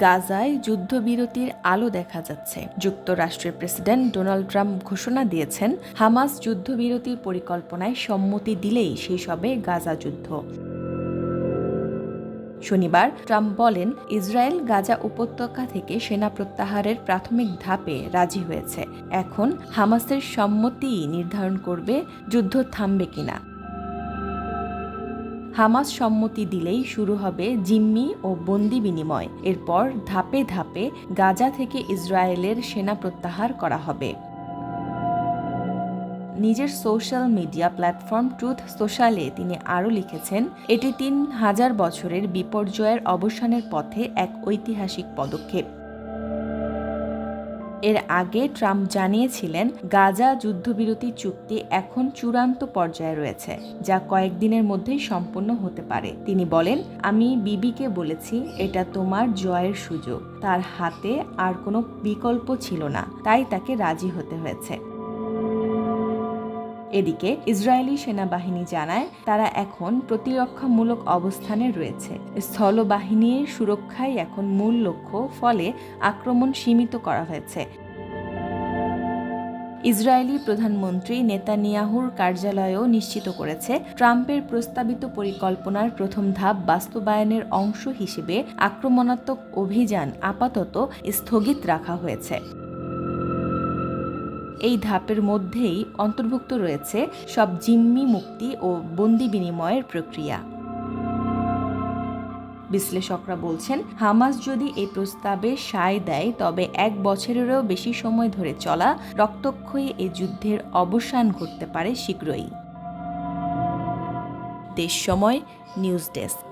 গাজায় যুদ্ধবিরতির আলো দেখা যাচ্ছে। যুক্তরাষ্ট্রের প্রেসিডেন্ট ডোনাল্ড ট্রাম্প ঘোষণা দিয়েছেন, হামাস যুদ্ধবিরতির পরিকল্পনায় সম্মতি দিলেই শেষ হবে গাজা যুদ্ধ। শনিবার ট্রাম্প বলেন, ইসরায়েল গাজা উপত্যকা থেকে সেনা প্রত্যাহারের প্রাথমিক ধাপে রাজি হয়েছে। এখন হামাসের সম্মতিই নির্ধারণ করবে যুদ্ধ থামবে কিনা। হামাস সম্মতি দিলেই শুরু হবে জিম্মি ও বন্দি বিনিময়। এরপর ধাপে ধাপে গাজা থেকে ইসরায়েলের সেনা প্রত্যাহার করা হবে। নিজের সোশ্যাল মিডিয়া প্ল্যাটফর্ম ট্রুথ সোশ্যালে তিনি আরও লিখেছেন, এটি তিন হাজার বছরের বিপর্যয়ের অবসানের পথে এক ঐতিহাসিক পদক্ষেপ। এর আগে ট্রাম্প জানিয়েছিলেন গাজা যুদ্ধবিরতি চুক্তি এখন চূড়ান্ত পর্যায়ে রয়েছে, যা কয়েকদিনের মধ্যেই সম্পন্ন হতে পারে। তিনি বলেন, আমি বিবিকে বলেছি, এটা তোমার জয়ের সুযোগ। তার হাতে আর কোনো বিকল্প ছিল না। তাই তাকে রাজি হতে হয়েছে। এদিকে ইসরায়েলি সেনাবাহিনী জানায় তারা এখন প্রতিরক্ষামূলক অবস্থানে রয়েছে। স্থলবাহিনীর সুরক্ষাই এখন মূল লক্ষ্য, ফলে আক্রমণ সীমিত করা হয়েছে। ইসরায়েলি প্রধানমন্ত্রী নেতানিয়াহুর কার্যালয়ও নিশ্চিত করেছে, ট্রাম্পের প্রস্তাবিত পরিকল্পনার প্রথম ধাপ বাস্তবায়নের অংশ হিসেবে আক্রমণাত্মক অভিযান আপাতত স্থগিত রাখা হয়েছে। এই ধাপের মধ্যেই অন্তর্ভুক্ত রয়েছে সব জিম্মি মুক্তি ও বন্দি বিনিময়ের প্রক্রিয়া। বিশ্লেষকরা বলছেন, হামাস যদি এই প্রস্তাবে সায় দেয়, তবে এক বছরেরও বেশি সময় ধরে চলা রক্তক্ষয়ী এই যুদ্ধের অবসান ঘটতে পারে শীঘ্রই। দেশ সময়, নিউজ ডেস্ক।